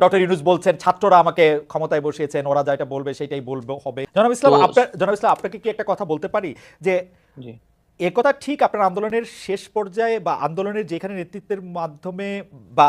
Doctor Yunus বলছেন ছাত্ররা আমাকে ক্ষমতায় বসিয়েছেন ওরা যেটা বলবে সেটাই বলবে হবে। জনাব ইসলাম আপনার জনাব ইসলাম আপনাকে কি একটা কথা বলতে পারি? যে একথা ঠিক আপনার আন্দোলনের শেষ পর্যায়ে বা আন্দোলনের যেখানে নেতৃত্বের মাধ্যমে বা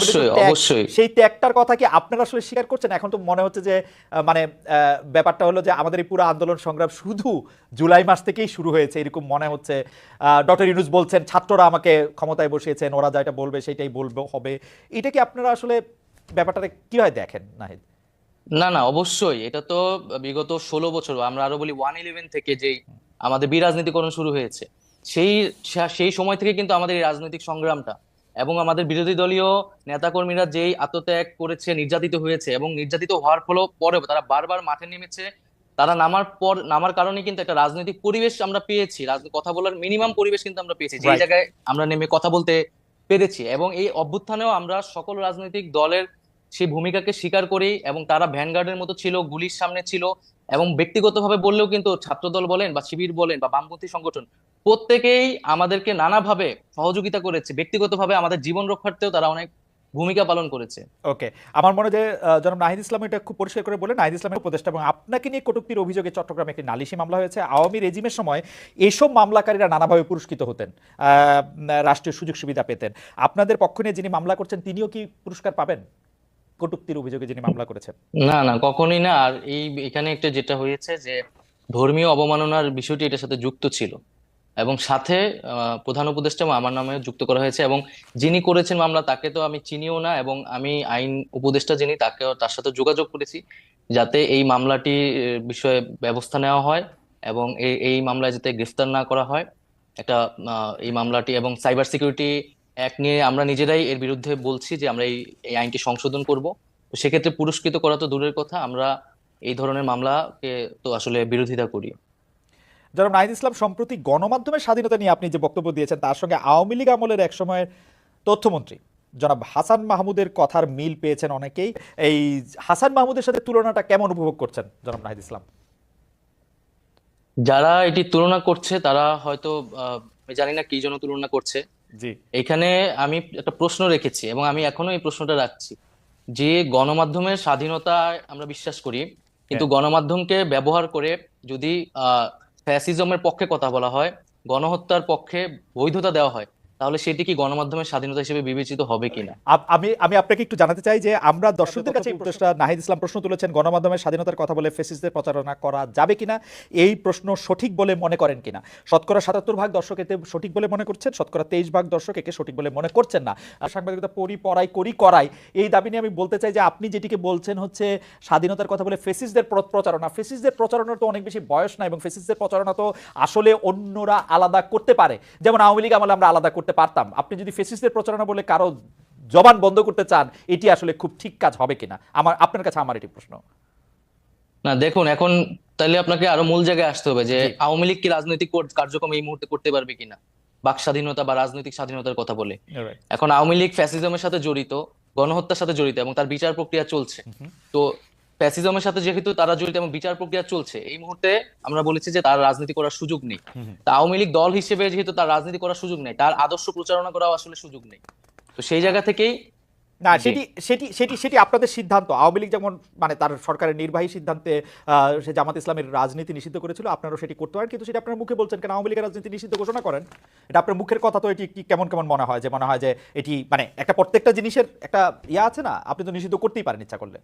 অবশ্যই, অবশ্যই। সেই ত্যাগটার কথা কি আপনারা আসলে স্বীকার করছেন? এখন তো মনে হচ্ছে যে মানে ব্যাপারটা হলো যে আমাদের এই পুরো আন্দোলন সংগ্রাম শুধু জুলাই মাস থেকেই শুরু হয়েছে। এরকম মনে হচ্ছে ডক্টর ইউনুস বলছেন ছাত্ররা আমাকে ক্ষমতায় বসিয়েছেন ওরা যা এটা বলবে সেটাই বলবে হবে। এটা কি আপনারা আসলে ব্যাপারটাকে কীভাবে দেখেন নাহিদ? না না অবশ্যই। এটা তো বিগত ষোলো বছর আমরা আরও বলি ওয়ান ইলেভেন থেকে যেই আমাদের বিরাজনীতিকরণ শুরু হয়েছে সেই সেই সময় থেকে কিন্তু আমাদের এই রাজনৈতিক সংগ্রামটা এবং আমাদের বিরোধী দলীয় নেতাকর্মীরা যেই আত্মত্যাগ করেছে নির্যাতিত হয়েছে এবং নির্যাতিত হওয়ার ফলে পরেও তারা বারবার মাঠে নেমেছে। তারা নামার পর নামার কারণে কিন্তু একটা রাজনৈতিক পরিবেশ আমরা পেয়েছি। কথা বলার মিনিমাম পরিবেশ কিন্তু আমরা পেয়েছি। যেই জায়গায় আমরা নেমে কথা বলতে পেরেছি এবং এই অভ্যুত্থানেও আমরা সকল রাজনৈতিক দলের সেই ভূমিকাকে স্বীকার করি এবং তারা ভ্যানগার্ডের মতো ছিল গুলির সামনে ছিল এবং ব্যক্তিগতভাবে বললেও কিন্তু ছাত্রদল বলেন বা শিবির বলেন বা বামপন্থী সংগঠন প্রত্যেকেই আমাদেরকে নানাভাবে সহযোগিতা করেছে। ব্যক্তিগতভাবে আমাদের জীবন রক্ষার্থেও তারা অনেক ভূমিকা পালন করেছে। ওকে আমার মনে হয় যে আহ, জনাব নাহিদ ইসলাম এটা খুব পরিষ্কার করে বলে নাহিদ ইসলামের উপদেষ্টা এবং আপনাকে নিয়ে কটুক্তির অভিযোগে চট্টগ্রামে একটি নালিশি মামলা হয়েছে। আওয়ামী রেজিমের সময় এসব মামলাকারীরা নানাভাবে পুরস্কৃত হতেন রাষ্ট্রীয় সুযোগ সুবিধা পেতেন। আপনাদের পক্ষ নিয়ে যিনি মামলা করছেন তিনিও কি পুরস্কার পাবেন? কটুক্তির অভিযোগে যিনি মামলা করেছেন। না না, কখনোই না। আর এই, এখানে একটা যেটা হয়েছে যে ধর্মীয় অবমাননার বিষয়টি এটার সাথে যুক্ত ছিল এবং সাথে প্রধান উপদেষ্টা আমার নামে যুক্ত করা হয়েছে এবং যিনি করেছেন মামলা তাকে তো আমি চিনিও না এবং আমি আইন উপদেষ্টা যিনি তাকে তার সাথে যোগাযোগ করেছি যাতে এই মামলাটি বিষয়ে ব্যবস্থা নেওয়া হয় এবং এই মামলায় যাতে গ্রেফতার না করা হয়। একটা এই মামলাটি এবং সাইবার সিকিউরিটি অ্যাক্ট নিয়ে আমরা নিজেরাই এর বিরুদ্ধে বলছি যে আমরা এই আইনটি সংশোধন করব। তো সেক্ষেত্রে পুরস্কৃত করা তো দূরের কথা আমরা এই ধরনের মামলাকে তো আসলে বিরোধিতা করি। জনাব নাহিদ ইসলাম সম্প্রতি গণমাধ্যমের স্বাধীনতা নিয়ে আপনি যে বক্তব্য দিয়েছেন তার সঙ্গে আওয়ামী লীগ আমলের এক সময়ের তথ্যমন্ত্রী জনাব হাসান মাহমুদের কথার মিল পেয়েছেন অনেকেই। এই হাসান মাহমুদের সাথে তুলনাটা কেমন উপভোগ করছেন জনাব নাহিদ ইসলাম? যারা এটি তুলনা করছে তারা হয়তো আমি জানি না কি জন্য তুলনা করছে। জি। এখানে আমি একটা প্রশ্ন রেখেছি এবং আমি এখনও এই প্রশ্নটা রাখছি। যে গণমাধ্যমের স্বাধীনতা আমরা বিশ্বাস করি কিন্তু গণমাধ্যমকে ব্যবহার করে যদি আহ ফ্যাসিজমের পক্ষে কথা বলা হয় গণহত্যার পক্ষে বৈধতা দেওয়া হয় তাহলে সেটি কি গণমাধ্যমের স্বাধীনতা হিসেবে বিবেচিত হবে কিনা? আমি আমি আপনাকে একটু জানাতে চাই যে আমরা দর্শকদের কাছে এই প্রশ্নটা নাহিদ ইসলাম প্রশ্ন তুলেছেন গণমাধ্যমের স্বাধীনতার কথা বলে ফেসিসদের প্রচারণা করা যাবে কিনা? এই প্রশ্ন সঠিক বলে মনে করেন কিনা? শতকরা সাতাত্তর ভাগ দর্শক এতে সঠিক বলে মনে করছেন শতকরা তেইশ ভাগ দর্শক একে সঠিক বলে মনে করছেন না। আর সাংবাদিকতা পড়ি পড়াই করি করাই এই দাবি নিয়ে আমি বলতে চাই যে আপনি যেটিকে বলছেন হচ্ছে স্বাধীনতার কথা বলে ফেসিসদের প্রচারণা। ফেসিসদের প্রচারণার তো অনেক বেশি বয়স না এবং ফেসিসদের প্রচারণা তো আসলে অন্যরা আলাদা করতে পারে। যেমন আওয়ামী লীগ আমলে আমরা আলাদা করতে পারতাম। আপনি যদি ফেসিসদের প্রচারণা বলে কারও জবান বন্ধ করতে চান এটি আসলে খুব ঠিক কাজ হবে কিনা? আমার আপনার কাছে আমার এটি প্রশ্ন। না দেখুন এখন তাহলে আপনাকে আরও মূল জায়গায় আসতে হবে যে আওয়ামী লীগ কি রাজনৈতিক কার্যক্রম এই মুহূর্তে করতে পারবে কিনা? বাক স্বাধীনতা বা রাজনৈতিক স্বাধীনতার কথা বলে। এখন আওয়ামী লীগ ফ্যাসিজমের সাথে জড়িত গণহত্যার সাথে জড়িত এবং তার বিচার প্রক্রিয়া চলছে। তো ফ্যাসিজমের সাথে যেহেতু তারা জড়িত এবং বিচার প্রক্রিয়া চলছে এই মুহূর্তে আমরা বলেছি যে তার রাজনীতি করার সুযোগ নেই। তা আওয়ামী লীগ দল হিসেবে যেহেতু তার রাজনীতি করার সুযোগ নেই তার আদর্শ প্রচারণা করাও আসলে সুযোগ নেই। তো সেই জায়গা থেকেই না সেটি সেটি সেটি সেটি আপনাদের সিদ্ধান্ত। আওয়ামী লীগ যেমন মানে তার সরকারের নির্বাহী সিদ্ধান্তে সে জামাত ইসলামের রাজনীতি নিষিদ্ধ করেছিল আপনারাও সেটি করতে পারেন কিন্তু সেটা আপনার মুখে বলছেন কেন? আওয়ামী লীগের রাজনীতি নিষিদ্ধ ঘোষণা করেন। এটা আপনার মুখের কথা তো এটি কি কেমন কেমন মনে হয়? যে মনে হয় যে এটি মানে একটা প্রত্যেকটা জিনিসের একটা ইয়া আছে না? আপনি তো নিষিদ্ধ করতেই পারেন ইচ্ছা করলে।